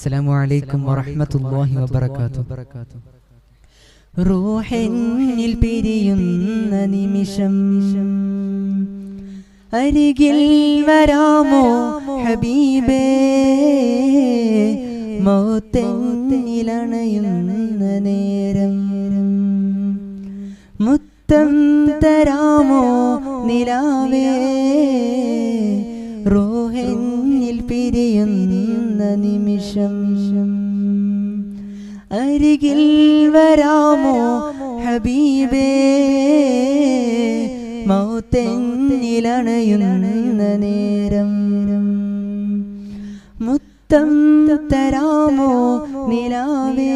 അസ്സലാമു അലൈക്കും വറഹ്മത്തുള്ളാഹി വബറകാതുഹു റൂഹിനിൽ പിരിയുന്ന നിമിഷം അരികിൽ വരാമോ ഹബീബേ മൗത്തെന്നിലണയുന്ന നേരം മുത്തം തരാമോ നിലാവേ നിമിഷം അരികിൽ വരാമോ ഹബീബേ? മൗത്തെന്നിലണയുന്ന നേരം. മുത്തം തരാമോ നിലാവേ?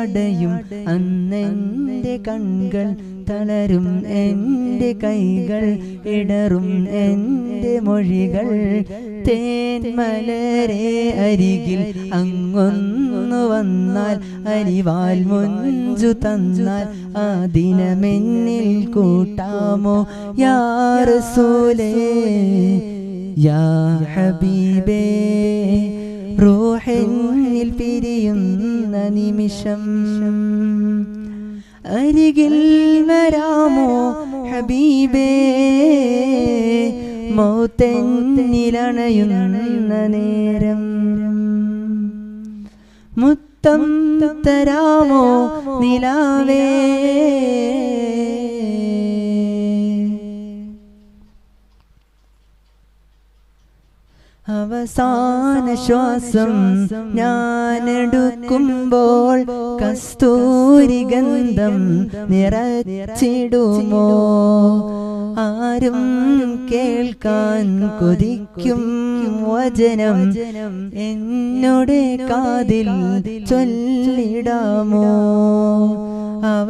അടയും അന്നെന്റെ കൺകൾ തളരും എന്റെ കൈകൾ ഇടറും എന്റെ മൊഴികൾ. തേന്മലരെ അരികിൽ അങ്ങൊന്നു വന്നാൽ അരിവാൽ മുഞ്ചു തന്നാൽ ആ ദിനമെന്നിൽ കൂട്ടാമോ? യാ റസൂലേ യാ ഹബീബേ റൂഹിൽ പിരിയുന്ന നിമിഷം അരികിൽ വരാമോ ഹബീബേ? മൗത്തെന്നിലണയുന്ന നേരം മുത്തം തരാമോ നിലാവേ? അവസാന ശ്വാസം ഞാനെടുക്കുമ്പോൾ കസ്തൂരി ഗന്ധം നിറച്ചിടുമോ? ആരും കേൾക്കാൻ കൊതിക്കും വചനം എന്നോട് കാതിൽ ചൊല്ലിടാമോ?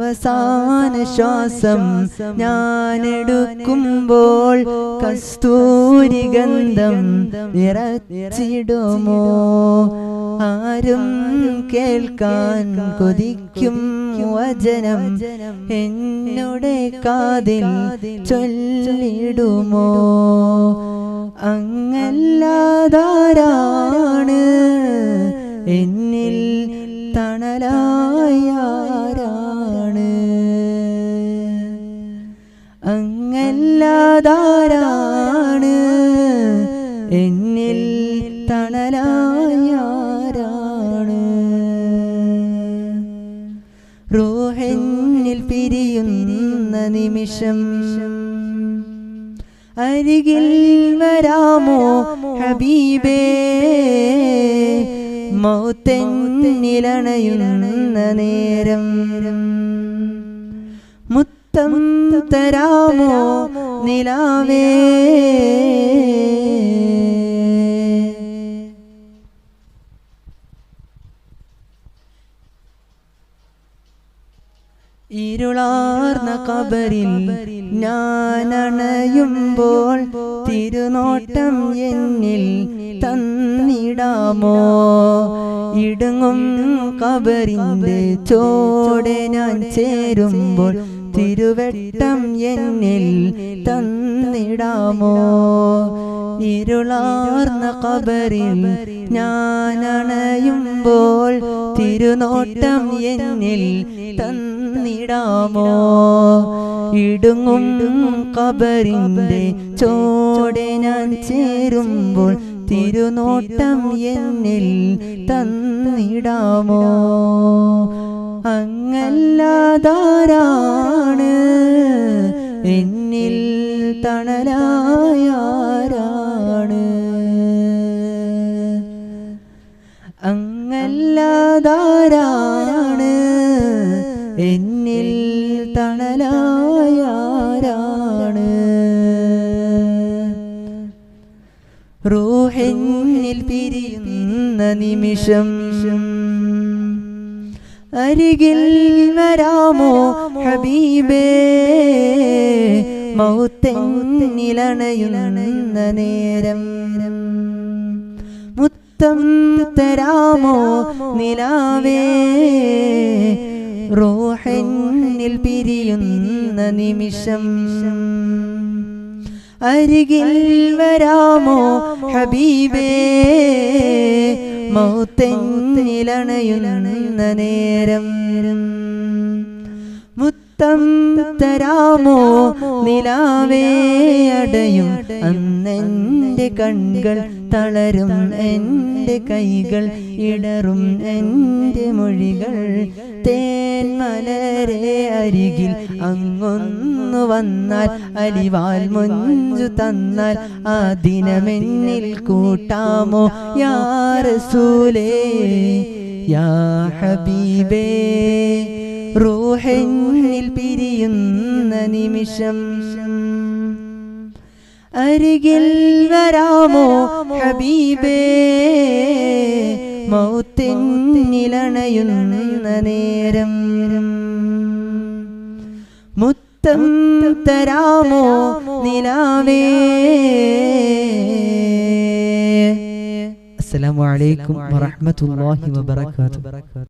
അവസാന ശ്വാസം ഞാനെടുക്കുമ്പോൾ കസ്തൂരി ഗന്ധം നിറച്ചിടുമോ? ആരും കേൾക്കാൻ കൊതിക്കും വചനം എന്നുടെ കാതിൽ ചൊല്ലിടുമോ? അങ്ങല്ലാതാരാണ് അങ്ങല്ലാതാരാണ് എന്നിൽ തണലായാരാണ് റോഹനിൽ പിരിയുന്ന നിമിഷം അരികിൽ വരാമോ ഹബീബേ? മൗത്തെന്നിലണയുന്ന നേരം മുത്തം തരാമോ നിലാവേ? ഇരുളാർന്ന കബറിൽ ഞാനണയുമ്പോൾ തിരുനോട്ടം എന്നിൽ തന്നിടാമോ? ഇടുങ്ങും കബറിന്റെ ചോടെ ഞാൻ ചേരുമ്പോൾ തിരുവെട്ടം എന്നിൽ തന്നിടാമോ? ഇരുളാർന്ന കബറിൽ ഞാനണയുമ്പോൾ തിരുനോട്ടം എന്നിൽ തന്നിടാമോ? ഇടുങ്ങും കബറിന്റെ ചോടെ ഞാൻ ചേരുമ്പോൾ തിരുനോട്ടം എന്നിൽ തന്നിടാമോ? അങ്ങല്ലാതാരാണ്? എന്നിൽ തണലായാരാണ്? അങ്ങല്ലാതാരാണ്? എന്നിൽ തണലായാരാണ്? റൂഹെന്നിൽ പിരിയുന്ന നിമിഷം അരികിൽ വരാമോ ഹബീബേ? മൗത്തെന്നിലണയുന്ന നേരം മുത്തം തരാമോ നിലാവേ? റോഹനിൽ പിരിയുന്ന നിമിഷം അരികിൽ വരാമോ ഹബീബേ? മൗത്തെന്നിലണയുന്ന നേരം. മുത്തം തരാമോ? നിലാവേയടയും അന്നെന്റെ കൺകൾ തളരും. എന്റെ കൈകൾ ഇടറും. എന്റെ മൊഴികൾ തേൻ അരികിൽ അങ്ങൊന്നു വന്നാൽ അലിവാൽ മുഞ്ചു തന്നാൽ ആ ദിനമെന്നിൽ കൂട്ടാമോ? യാ റസൂലേ യാ ഹബീബേ. റൂഹെന്നിൽ പിരിയുന്ന നിമിഷം അരികിൽ വരാമോ ഹബീബേ? മൗത്തിനിലണയുന്ന നേരം മുത്തം തരാമോ നിലാവേ? അസ്സലാമു അലൈക്കും വറഹ്മത്തുള്ളാഹി വബറകാതുഹു.